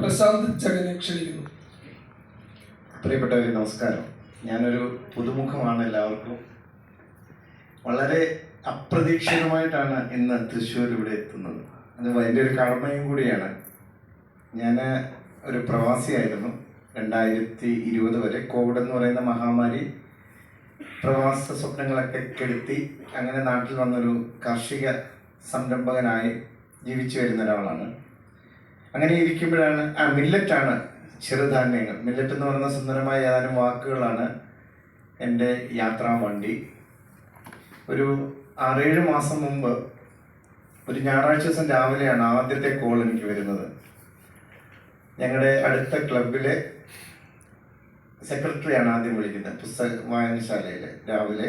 പ്രശാന്ത് ജഗനെ ക്ഷണിക്കുന്നു. പ്രിയപ്പെട്ടവരെ നമസ്കാരം. ഞാനൊരു പുതുമുഖമാണ് എല്ലാവർക്കും. വളരെ അപ്രതീക്ഷിതമായിട്ടാണ് ഇന്ന് തൃശ്ശൂർ ഇവിടെ എത്തുന്നത്. അത് എന്റെ ഒരു കടമയും കൂടിയാണ്. ഞാൻ ഒരു പ്രവാസിയായിരുന്നു. രണ്ടായിരത്തി ഇരുപത് വരെ കോവിഡ് എന്ന് പറയുന്ന മഹാമാരി പ്രവാസ സ്വപ്നങ്ങളൊക്കെ കെടുത്തി അങ്ങനെ നാട്ടിൽ വന്നൊരു കാർഷിക സംരംഭകനായി ജീവിച്ചു വരുന്ന ഒരാളാണ്. അങ്ങനെ ഇരിക്കുമ്പോഴാണ് ആ മില്ലറ്റാണ് ചെറുധാന്യങ്ങൾ. മില്ലറ്റ് എന്ന് പറയുന്ന സുന്ദരമായ ഏതാനും വാക്കുകളാണ് എന്റെ യാത്രാ വണ്ടി ഒരു ആറേഴ് മാസം മുമ്പ് ഒരു ഞായറാഴ്ച ദിവസം രാവിലെയാണ് ആദ്യത്തെ കോൾ എനിക്ക് വരുന്നത്. ഞങ്ങളുടെ അടുത്ത ക്ലബിലെ സെക്രട്ടറിയാണ് ആദ്യം വിളിക്കുന്നത് പുസ്തക വായനശാലയിൽ രാവിലെ.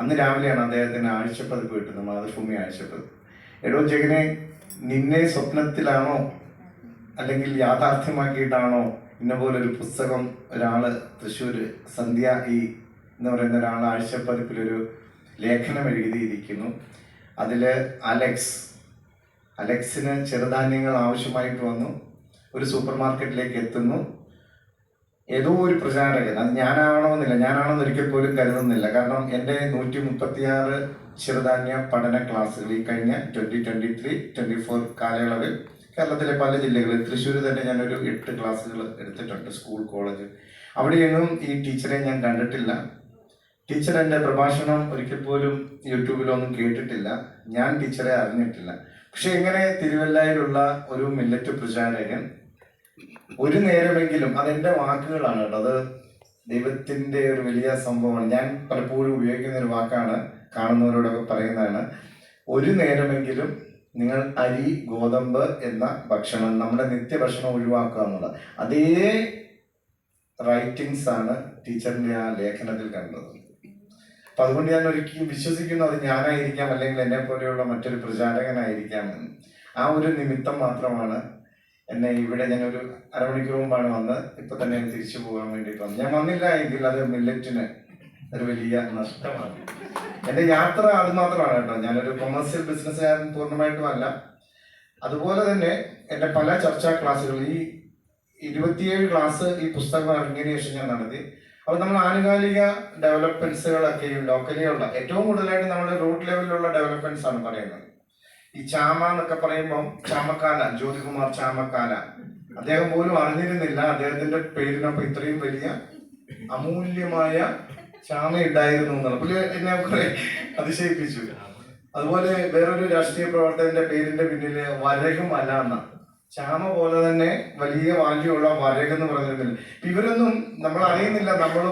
അന്ന് രാവിലെയാണ് അദ്ദേഹത്തിന് ആഴ്ചപ്പതിപ്പ് കിട്ടുന്നത് മാതൃഭൂമി ആഴ്ചപ്പതിപ്പ്. എടോ ജഗനെ നിന്നെ സ്വപ്നത്തിലാണോ അല്ലെങ്കിൽ യാഥാർത്ഥ്യമാക്കിയിട്ടാണോ ഇന്ന ഒരു പുസ്തകം ഒരാൾ തൃശ്ശൂര് സന്ധ്യ ഈ എന്ന് പറയുന്ന ഒരാൾ ആഴ്ചപ്പതിപ്പിലൊരു ലേഖനം എഴുതിയിരിക്കുന്നു. അതിൽ അലക്സ് അലക്സിന് ചെറുധാന്യങ്ങൾ ആവശ്യമായിട്ട് വന്നു. ഒരു സൂപ്പർ മാർക്കറ്റിലേക്ക് എത്തുന്നു. ഏതോ ഒരു പ്രചാരകൻ. അത് ഞാനാവണമെന്നില്ല. ഞാനാണെന്ന് ഒരിക്കൽ പോലും കരുതുന്നില്ല. കാരണം എന്റെ നൂറ്റി മുപ്പത്തിയാറ് ചെറുധാന്യ പഠന ക്ലാസ്സുകൾ ഈ കഴിഞ്ഞ twenty twenty three twenty four കാലയളവിൽ കേരളത്തിലെ പല ജില്ലകളിൽ തൃശ്ശൂർ തന്നെ ഞാനൊരു എട്ട് ക്ലാസ്സുകൾ എടുത്തിട്ടുണ്ട് സ്കൂൾ കോളേജ്. അവിടെയൊന്നും ഈ ടീച്ചറെ ഞാൻ കണ്ടിട്ടില്ല. ടീച്ചർ എന്റെ പ്രഭാഷണം ഒരിക്കൽ പോലും യൂട്യൂബിലൊന്നും കേട്ടിട്ടില്ല. ഞാൻ ടീച്ചറെ അറിഞ്ഞിട്ടില്ല. പക്ഷെ എങ്ങനെ തിരുവല്ലായിലുള്ള ഒരു മില്ലറ്റ് പ്രചാരകൻ ഒരു നേരമെങ്കിലും അതെന്റെ വാക്കുകളാണ് കേട്ടോ അത് ദൈവത്തിന്റെ ഒരു വലിയ സംഭവമാണ്. ഞാൻ പലപ്പോഴും ഉപയോഗിക്കുന്ന ഒരു വാക്കാണ് കാണുന്നവരോടൊക്കെ പറയുന്നതാണ്. ഒരു നേരമെങ്കിലും നിങ്ങൾ അരി ഗോതമ്പ് എന്ന ഭക്ഷണം നമ്മുടെ നിത്യഭക്ഷണം ഒഴിവാക്കുക എന്നുള്ളത്. അതേ റൈറ്റിങ്സ് ആണ് ടീച്ചറിന്റെ ആ ലേഖനത്തിൽ കണ്ടത്. അപ്പൊ അതുകൊണ്ട് ഞാൻ ഒരിക്കലും വിശ്വസിക്കുന്നു അത് ഞാനായിരിക്കാം അല്ലെങ്കിൽ എന്നെ പോലെയുള്ള മറ്റൊരു പ്രചാരകനായിരിക്കാം ആ ഒരു നിമിത്തം മാത്രമാണ് എന്നെ ഇവിടെ ഞാനൊരു അരമണിക്കൂർ മുമ്പാണ് വന്ന് ഇപ്പൊ തന്നെ തിരിച്ചു പോകാൻ വേണ്ടിയിട്ട് വന്നു ഞാൻ വന്നില്ല എങ്കിൽ അത് മില്ലറ്റിന് ഒരു വലിയ നഷ്ടമാണ്. എന്റെ യാത്ര അത് മാത്രമാണ് കേട്ടോ. ഞാനൊരു കൊമേഴ്സ്യൽ ബിസിനസ്സുകാരൻ പൂർണമായിട്ടും അല്ല. അതുപോലെ തന്നെ എന്റെ പല ചർച്ചാ ക്ലാസ്സുകൾ. ഈ ഇരുപത്തിയേഴ് ക്ലാസ് ഈ പുസ്തകം ഇറങ്ങിയതിനു ശേഷം ഞാൻ നടത്തി. അപ്പോൾ നമ്മൾ ആനുകാലിക ഡെവലപ്മെന്റ്സുകളൊക്കെയും ലോക്കലി ഉള്ള ഏറ്റവും കൂടുതലായിട്ട് നമ്മൾ റൂട്ട് ലെവലിലുള്ള ഡെവലപ്മെന്റ്സ് ആണ് പറയുന്നത്. ഈ ചാമ എന്നൊക്കെ പറയുമ്പോൾ ചാമക്കാല ജ്യോതികുമാർ ചാമക്കാല. അദ്ദേഹം പോലും അറിഞ്ഞിരുന്നില്ല അദ്ദേഹത്തിന്റെ പേരിനൊപ്പം ഇത്രയും വലിയ അമൂല്യമായ ചാമ എന്നാണ്. പുള്ളി എന്നെ കുറെ അതിശയിപ്പിച്ചു. അതുപോലെ വേറൊരു രാഷ്ട്രീയ പ്രവർത്തകന്റെ പേരിന്റെ പിന്നിൽ വരകും അല്ല എന്ന ചാമ പോലെ തന്നെ വലിയ വാല്യുള്ള വരക് എന്ന് പറഞ്ഞിരുന്നില്ല ഇവരൊന്നും നമ്മൾ അറിയുന്നില്ല നമ്മൾ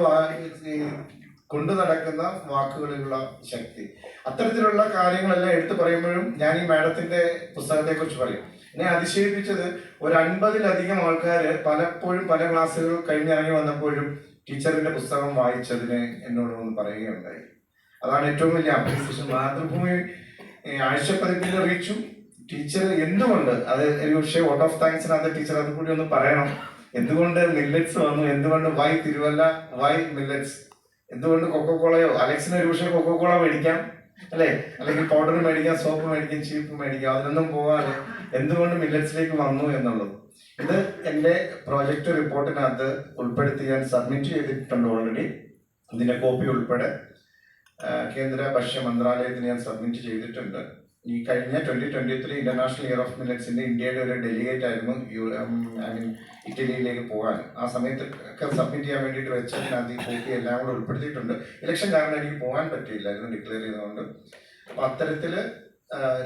കൊണ്ടു നടക്കുന്ന വാക്കുകളിലുള്ള ശക്തി. അത്തരത്തിലുള്ള കാര്യങ്ങളെല്ലാം എടുത്തു പറയുമ്പോഴും ഞാൻ ഈ മാഡത്തിന്റെ പുസ്തകത്തെ കുറിച്ച് പറയും. എന്നെ അതിശയിപ്പിച്ചത് ഒരു അൻപതിലധികം ആൾക്കാർ പലപ്പോഴും പല ക്ലാസ്സുകൾ കഴിഞ്ഞിറങ്ങി വന്നപ്പോഴും ടീച്ചറിന്റെ പുസ്തകം വായിച്ചതിന് എന്നോട് ഒന്ന് പറയുകയുണ്ടായി. അതാണ് ഏറ്റവും വലിയ അപ്രീസിയേഷൻ. മാതൃഭൂമി ഏഹ്, ആഴ്ചപ്പതിപ്പിൽ അറിയിച്ചു. ടീച്ചർ എന്തുകൊണ്ട് അത് ഒരു പക്ഷേ വോട്ട് ഓഫ് താങ്ക്സിനകത്ത് ടീച്ചർ അത് കൂടി ഒന്ന് പറയണം. എന്തുകൊണ്ട് മില്ലറ്റ്സ് വന്നു? എന്തുകൊണ്ട് വൈ തിരുവല്ല വൈ മില്ലറ്റ്സ്? എന്തുകൊണ്ട് കൊക്കോക്കോളയോ അലക്സിന് ഒരു പക്ഷേ കൊക്കോക്കോള മേടിക്കാം അല്ലെ? അല്ലെങ്കിൽ പൗഡർ മേടിക്കാം സോപ്പ് മേടിക്കാം ചീപ്പ് മേടിക്കാം അതിനൊന്നും പോവാതെ എന്തുകൊണ്ട് മില്ലറ്റ്സിലേക്ക് വന്നു എന്നുള്ളത്. ഇത് എന്റെ പ്രോജക്റ്റ് റിപ്പോർട്ടിനകത്ത് ഉൾപ്പെടുത്തി ഞാൻ സബ്മിറ്റ് ചെയ്തിട്ടുണ്ട് ഓൾറെഡി ഇതിന്റെ കോപ്പി ഉൾപ്പെടെ കേന്ദ്ര ഭക്ഷ്യ മന്ത്രാലയത്തിന് ഞാൻ സബ്മിറ്റ് ചെയ്തിട്ടുണ്ട്. ഈ കഴിഞ്ഞ twenty twenty three international year of മില്ലറ്റ്സിന്റെ ഇന്ത്യയുടെ ഒരു ഡെലിഗേറ്റ് ആയിരുന്നു യു ഐ മീൻ ഇറ്റലിയിലേക്ക് പോകാൻ. ആ സമയത്ത് ഒക്കെ സബ്മിറ്റ് ചെയ്യാൻ വേണ്ടിയിട്ട് വെച്ചതിനകത്ത് ഈ കോപ്പി എല്ലാം കൂടെ ഉൾപ്പെടുത്തിയിട്ടുണ്ട്. ഇലക്ഷൻ കാരണം എനിക്ക് പോകാൻ പറ്റിയില്ലായിരുന്നു ഡിക്ലെയർ ചെയ്തുകൊണ്ട് അപ്പൊ അത്തരത്തിൽ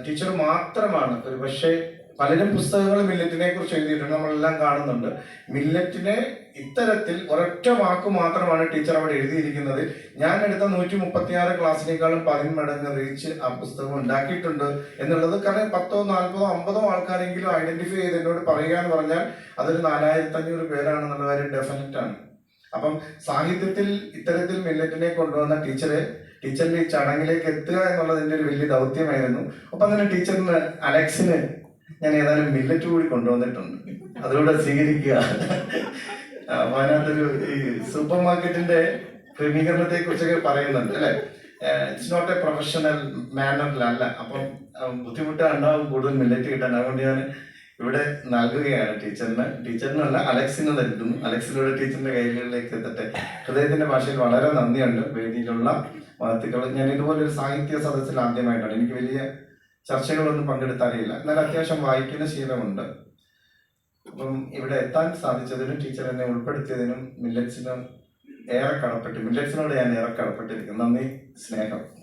ടീച്ചർ മാത്രമാണ്. ഒരു പക്ഷേ പലരും പുസ്തകങ്ങൾ മില്ലറ്റിനെ കുറിച്ച് എഴുതിയിട്ടുണ്ട്. നമ്മളെല്ലാം കാണുന്നുണ്ട്. മില്ലറ്റിനെ ഇത്തരത്തിൽ ഒരൊറ്റ വാക്ക് മാത്രമാണ് ടീച്ചർ അവിടെ എഴുതിയിരിക്കുന്നത്. ഞാൻ എടുത്ത നൂറ്റി മുപ്പത്തിയാറ് ക്ലാസ്സിനേക്കാളും പതിന്മടങ്ങ് റീച്ച് ആ പുസ്തകം ഉണ്ടാക്കിയിട്ടുണ്ട് എന്നുള്ളത്. കാരണം പത്തോ നാൽപ്പതോ അമ്പതോ ആൾക്കാരെങ്കിലും ഐഡന്റിഫൈ ചെയ്ത് എന്നോട് പറയുക എന്ന് പറഞ്ഞാൽ അതൊരു നാലായിരത്തി അഞ്ഞൂറ് പേരാണെന്നുള്ള കാര്യം ഡെഫിനറ്റ് ആണ് അപ്പം സാഹിത്യത്തിൽ ഇത്തരത്തിൽ മില്ലറ്റിനെ കൊണ്ടുവന്ന ടീച്ചറെ ടീച്ചറിന്റെ ഈ ചടങ്ങിലേക്ക് എത്തുക എന്നുള്ളത് എന്റെ ഒരു വലിയ ദൗത്യമായിരുന്നു. ഒപ്പം തന്നെ ടീച്ചറിന് അലക്സിന് ഞാൻ ഏതായാലും മില്ലറ്റ് കൂടി കൊണ്ടുവന്നിട്ടുണ്ട്. അതിലൂടെ സ്വീകരിക്കുക. അതിനകത്തൊരു ഈ സൂപ്പർ മാർക്കറ്റിന്റെ ക്രമീകരണത്തെ കുറിച്ചൊക്കെ പറയുന്നുണ്ട് അല്ലെ ഇറ്റ്സ് നോട്ട് എ പ്രൊഫഷണൽ മാനറിലല്ല അപ്പം ബുദ്ധിമുട്ടാണ്ടാവും കൂടുതൽ മില്ലറ്റ് കിട്ടാൻ. അതുകൊണ്ട് ഞാൻ ഇവിടെ നൽകുകയാണ് ടീച്ചറിന്. ടീച്ചറിനല്ല അലക്സിന് നൽകുന്നു. അലക്സിലൂടെ ടീച്ചറിന്റെ കൈകളിലേക്ക് എത്തട്ടെ. ഹൃദയത്തിന്റെ ഭാഷയിൽ വളരെ നന്ദിയുണ്ട്. വേദിയിലുള്ള വാർത്തകൾ ഞാൻ ഇതുപോലെ ഒരു സാഹിത്യ സദസ്സിൽ ആദ്യമായിട്ടാണ്. എനിക്ക് വലിയ ചർച്ചകളൊന്നും പങ്കെടുത്താറിയില്ല എന്നാൽ അത്യാവശ്യം വായിക്കുന്ന ശീലമുണ്ട്. അപ്പം ഇവിടെ എത്താൻ സാധിച്ചതിനും ടീച്ചർ എന്നെ ഉൾപ്പെടുത്തിയതിനും മില്ലറ്റ്സിനും ഏറെ കടപ്പെട്ട്. മില്ലറ്റ്സിനോട് ഞാൻ ഏറെ കടപ്പെട്ടിരിക്കുന്നു. നന്ദി സ്നേഹം.